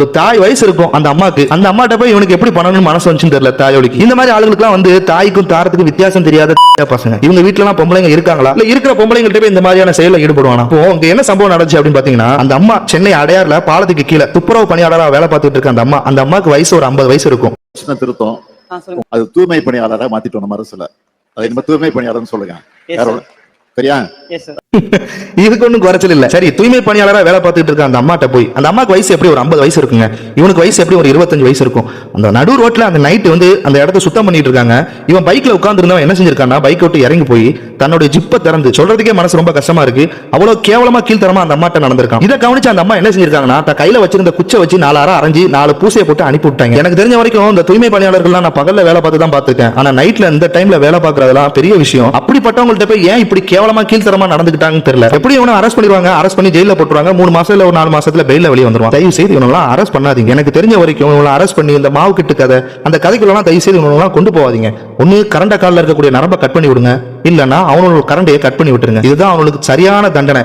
ஒரு தாய் வயசு இருக்கும் அந்த அம்மாக்கு அந்த அம்மாட்ட போய் இவனுக்கு எப்படி பண்ணணும்னு மனசு வந்துச்சுன்னு தெரியல தாயோலிக்கு இந்த மாதிரி ஆளுகளுக்குலாம் வந்து தாய்க்கும் தாரத்துக்கும் வித்தியாசம் தெரியாத பசங்க. இவங்க வீட்டுல எல்லாம் பொம்பளைங்க இருக்காங்களா? இல்ல இருக்கிற பொம்பளைங்கள்ட்ட போய் இந்த மாதிரியான செயல ஈடுபடுவானா? இப்போ இங்க என்ன சம்பவம் நடந்துச்சு அப்படின்னு பாத்தீங்கன்னா அந்த அம்மா சென்னை அடையாறுல பாலத்துக்கு கீழே துப்புரவு பணியாளரா வேலை பார்த்துட்டு இருக்க அந்த அம்மா அந்த அம்மாக்கு வயசு ஒரு ஐம்பது வயசு இருக்கும். திருத்தம். அது தூய்மை பணியாளரா மாத்திட்டோம் நம்ம அரசுல. அது தூய்மை பணியாளர்னு சொல்லுங்க. சரியா இதுக்கு ஒன்றும் குறைச்சல் இல்ல. சரி தூய்மை பணியாளரா வேலை பார்த்துட்டு இருக்க அந்த அம்மாட்ட போய் அந்த அம்மாக்கு வயசு எப்படி ஒரு ஐம்பது வயசு இருக்குங்க? இவனுக்கு வயசு எப்படி ஒரு இருபத்தஞ்சு வயசு இருக்கும்? அந்த நடு ரோட்ல அந்த நைட் வந்து அந்த இடத்த சுத்தம் பண்ணிட்டு இருக்காங்க. இவன் பைக்ல உட்கார்ந்து என்ன செஞ்சிருக்கான்னா பைக் விட்டு இறங்கி போய் தன்னோட ஜிப்பை திறந்து சொல்றதுக்கே மனசு ரொம்ப கஷ்டமா இருக்கு. அவ்வளவு கேவலமா கீழ்த்தரமா அந்த அம்மாட்ட நடந்திருக்கான். இதை கவனிச்சு அந்த அம்மா என்ன செஞ்சிருக்காங்கன்னா தன் கையில வச்சிருந்த குச்சை வச்சு நாலு அரைஞ்சு நாலு பூசையை போட்டு அனுப்பி விட்டாங்க. எனக்கு தெரிஞ்ச வரைக்கும் இந்த தூய்மை பணியாளர்கள்லாம் நான் பகல்ல வேலை பார்த்து தான் பார்த்திருக்கேன். ஆனா நைட்ல இந்த டைம்ல வேலை பார்க்கறதெல்லாம் பெரிய விஷயம். அப்படிப்பட்டவங்கள்ட்ட போய் ஏன் இப்படி கேவலமா கீழ்த்தரமா நடந்துக்கிட்டாங்கன்னு தெரியல. எப்படி இவனை அரெஸ்ட் பண்ணிடுவாங்க அரெஸ்ட் பண்ணி ஜெயில போட்டுருவாங்க. மூணு மாசம் இல்ல ஒரு நாலு மாசத்துல பெயில வெளியே வந்துருவான். தயவு செய்து இவனெல்லாம் அரெஸ்ட் பண்ணாதீங்க. எனக்கு தெரிஞ்ச வரைக்கும் இவங்களை அரெஸ்ட் பண்ணி இந்த மாவு கிட்டு கதை அந்த கதைக்குள்ளலாம் தயவு செய்து இவனெல்லாம் கொண்டு போவாதீங்க ஒண்ணு கரண்ட காலில் இருக்கக்கூடிய நரம்பை கட் பண்ணி விடுங்க. இல்லைன்னா அவனோட கரண்டையை கட் பண்ணி விட்டுருங்க. இதுதான் அவனுக்கு சரியான தண்டனை.